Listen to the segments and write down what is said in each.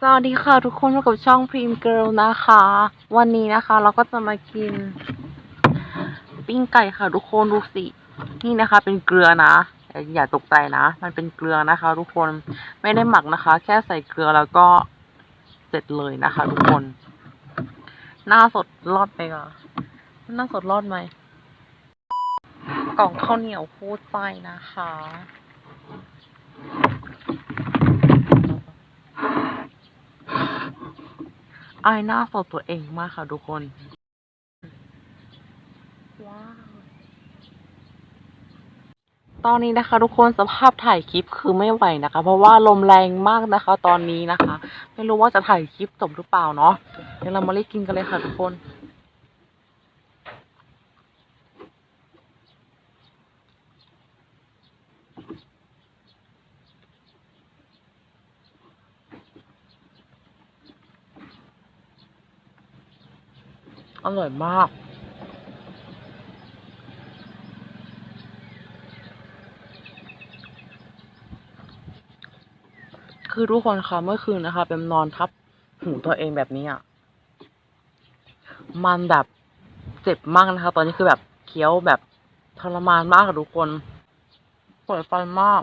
สวัสดีค่ะทุกคนพบกับช่องพรีมเกิลนะคะ วันนี้นะคะ เราก็จะมากิน ปิ้งไก่ค่ะ ทุกคนดูสินี่นะคะ เป็นเกลือนะอย่าตกใจนะมันเป็นเกลือนะคะ ทุกคนไม่ได้หมักนะคะ แค่ใส่เกลือแล้วก็เสร็จเลยนะคะ ทุกคน หน้าสดรอดไหมคะหน้าสดรอดไหมกล่องข้าวเหนียวคู่ใจนะคะ อายหน้าสดตัวเองมากค่ะทุกคน ว้าว ตอนนี้นะคะ ทุกคนสภาพถ่ายคลิปคือไม่ไหวนะคะ เพราะว่าลมแรงมากนะคะ ตอนนี้นะคะ ไม่รู้ว่าจะถ่ายคลิปจบหรือเปล่าเนาะเดี๋ยวเรามาเล่นกินกันเลยค่ะทุกคน อร่อยมาก คือทุกคนคะเมื่อคืนนะคะ เป็นนอนทับหูตัวเองแบบนี้อะ มันแบบเจ็บมากนะคะ ตอนนี้คือแบบเคี้ยวแบบทรมานมากค่ะทุกคนปวดฟันมาก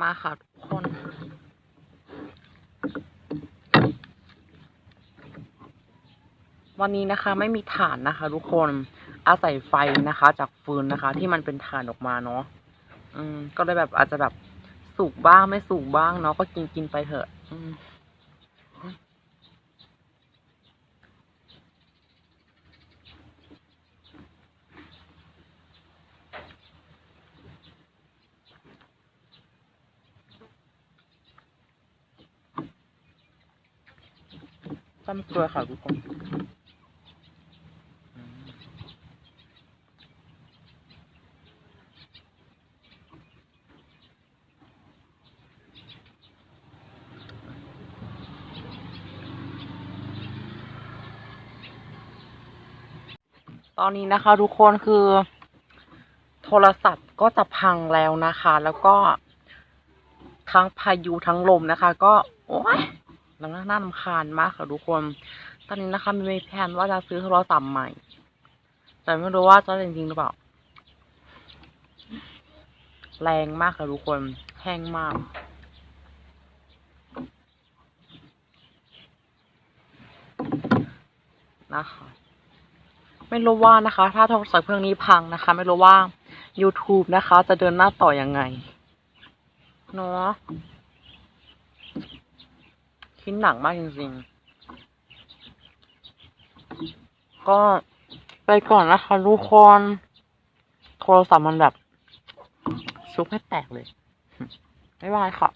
มาค่ะทุกคน วันนี้นะคะไม่มีถ่านนะคะ ทุกคนอาศัยไฟนะคะ จากฟืนนะคะ ที่มันเป็นถ่านออกมาเนาะอืม ก็เลยแบบอาจจะแบบสุกบ้างไม่สุกบ้างเนาะก็กินกินไปเถอะอืมตำเกลือค่ะทุกคน ตอนนี้นะคะ ทุกคนคือโทรศัพท์ก็จะพังแล้วนะคะ แล้วก็ทั้งพายุทั้งลมนะคะ ก็ โอ้ยน่าน่ารำคาญมากค่ะทุกคน ตอนนี้นะคะมีแผนว่าจะซื้อโทรศัพท์ใหม่ แต่ไม่รู้ว่าจะจริงๆหรือเปล่า แรงมากค่ะทุกคน แห้งมากนะคะ ไม่รู้ว่านะคะ ถ้าโทรศัพท์เครื่องนี้พังนะคะ ไม่รู้ว่า YouTube นะคะ จะเดินหน้าต่อยังไงเนาะคิดหนักมากจริงๆ ก็ไปก่อนนะคะทุกคนโทรศัพท์มันแบบชุบให้แตกเลย บ๊ายบายค่ะ